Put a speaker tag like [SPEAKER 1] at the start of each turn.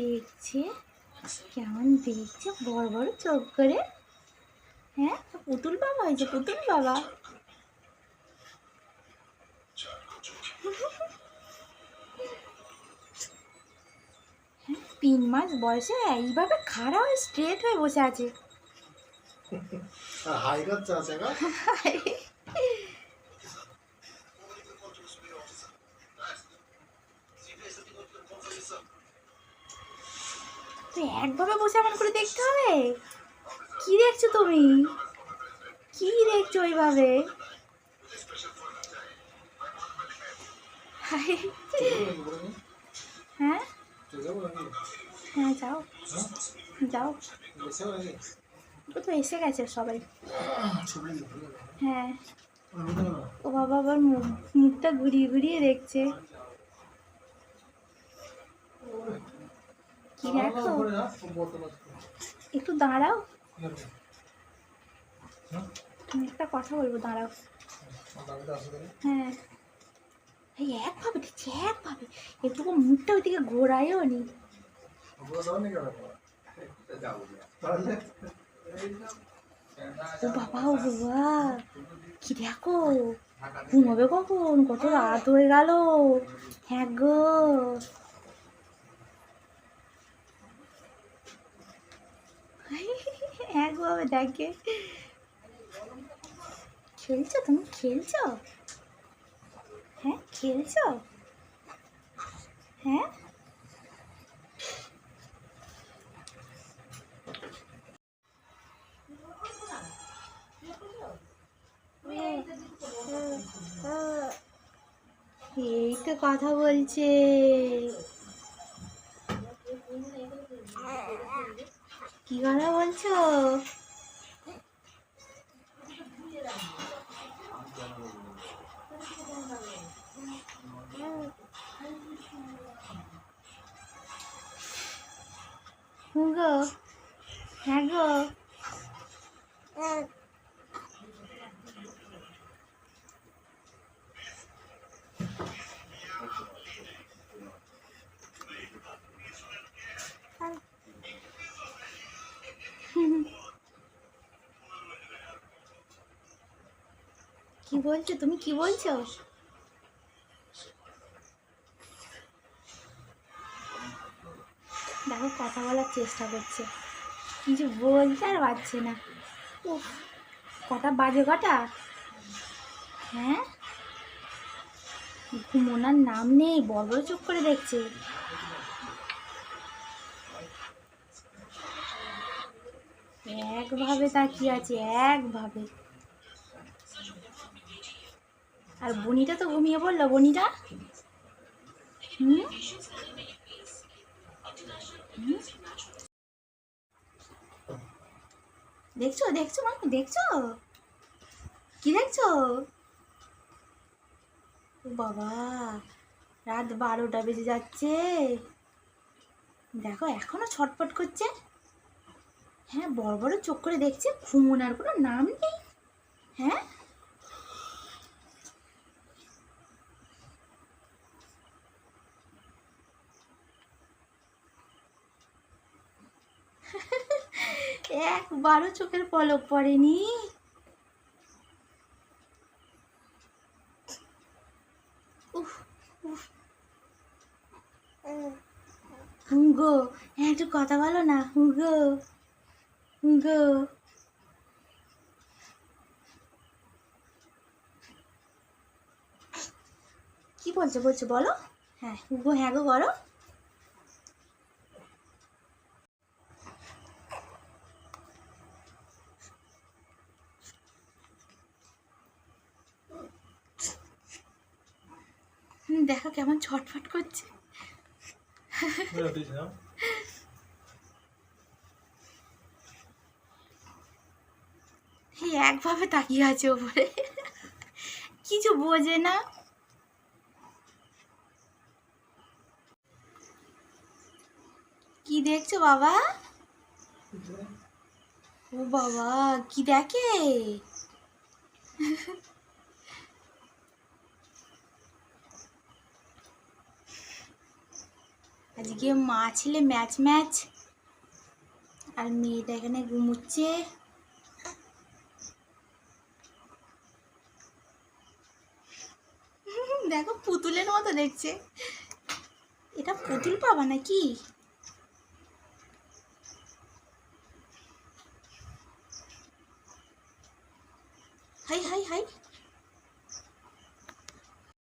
[SPEAKER 1] দেখছে? কেমন দেখছে? বড় বড় চোখ করে। হ্যাঁ পুতুল বাবা হয়েছে পুতুল বাবা। হ্যাঁ তিন মাস বয়সে এইভাবে খাড়া হয়ে স্ট্রেট হয়ে বসে আছে।
[SPEAKER 2] হাই
[SPEAKER 1] তো একভাবে বসে এমন করে দেখতে হবে? কি দেখছ তুমি? কি দেখছ ওইভাবে হ্যাঁ? হ্যাঁ যাও। যাও। ও তো এসে গেছে সবাই। হ্যাঁ। ও বাবা আবার মুখ- মুখটা ঘুরিয়ে ঘুরিয়ে দেখছে। দেখো? একটু দাঁড়াও। তুমি একটা কথা বলব দাঁড়াও। হ্যাঁ। এই একভাবে দেখছি একভাবে। একটুকু মুখটা ওইদিকে ঘোরায়ও নি। ও বাবা ও বাবা। কি দেখো? ঘুমাবে কখন? কত রাত হয়ে গেল। হ্যাঁ গো। হ্যাঁ গো বাবা দেখে। খেলছো তুমি? খেলছো? হ্যাঁ খেলছো? হ্যাঁ? এই তো কথা বলছে। কি কথা বলছো? গো হ্যাঁ গো। কি বলছো? তুমি কি বলছো? দেখো, কথা বলার চেষ্টা করছে। কিছু বলতে আর পারছে না। ও কটা বাজে কটা? হ্যাঁ? ঘুমোনার নাম নেই, বড় বড় চোখ করে দেখছে। একভাবে তাকিয়ে আছে, একভাবে। আর বনিটা তো ঘুমিয়ে পড়ল, বনিটা? হুম? দেখছ দেখছ মামি দেখছ? কি দেখছ? ও বাবা, রাত বারোটা বেজে যাচ্ছে। দেখো, এখনও ছটপট করছে। হ্যাঁ বড় বড় চোখ করে দেখছে, ঘুমোনার কোনো নাম নেই। হ্যাঁ? একবারও চোখের পলক পড়েনি। হুঙ্গো হ্যাঁ একটু কথা বলো না গো গো কি বলছো বলছো, বলো। হ্যাঁ গো হ্যাঁ গো করো দেখো কেমন ছটফট করছে। একভাবে তাকিয়ে আছে ওপরে। কিছু বোঝে না। কি দেখছ বাবা? ও বাবা, কি দেখে? আজকে মা ছেলে ম্যাচ ম্যাচ আর মেয়েটা এখানে ঘুমুচ্ছে। দেখো পুতুলের মতো দেখছে। এটা পুতুল পাবা নাকি? Hi hi hi.